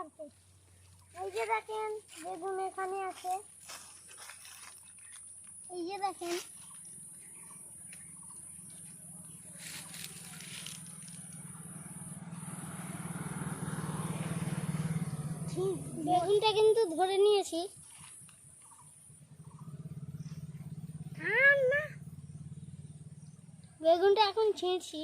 এই যে দেখেন, বেগুন এখানে আছে। এই যে দেখেন। বেগুনটা কিন্তু ধরে নিয়েছি। বেগুনটা এখন ছিঁড়ছি।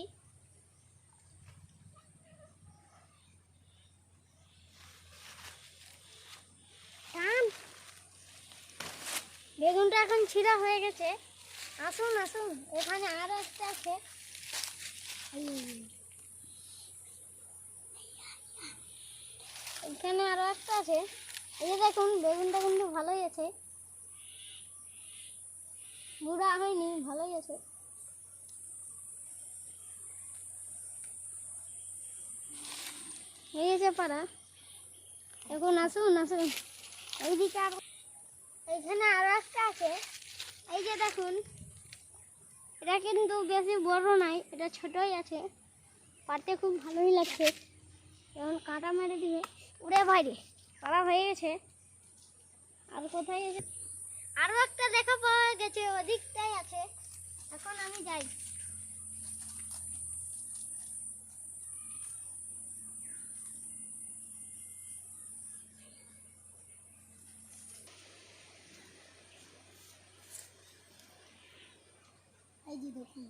বেগুনটা এখন ছিঁড়া হয়ে গেছে। আসুন আসুন, এখানে আরও একটা আছে। এখানে আরও একটা আছে। এই যে দেখুন, বেগুনটা কিন্তু ভালোই আছে। বুড়া হয়নি, ভালোই আছে। হয়ে গেছে পাড়া। এখন আসুন আসুন। এইদিকে আর এইখানে আরও একটা আছে। এই যে দেখুন, এটা কিন্তু বেশি বড় নাই, এটা ছোটই আছে। পারতে খুব ভালোই লাগছে। এখন কাঁটা মেরে দিয়ে উড়ে বাইরে খারাপ হয়ে গেছে। আর কোথায় গেছে? আরও একটা দেখা পাওয়া গেছে, ওদিকটাই আছে। এখন আমি যাই। এই যে দেখুন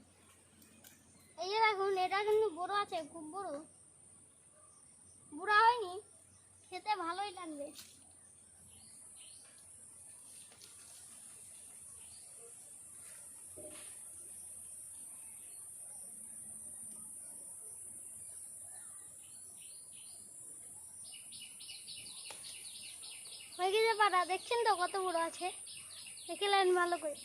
এই যে দেখুন এটা কিন্তু বড় আছে, খুব বড়। বুড়া হয়নি, খেতে ভালোই লাগবে। পাড়া দেখছেন তো কত বড় আছে? দেখে নেন ভালো করে।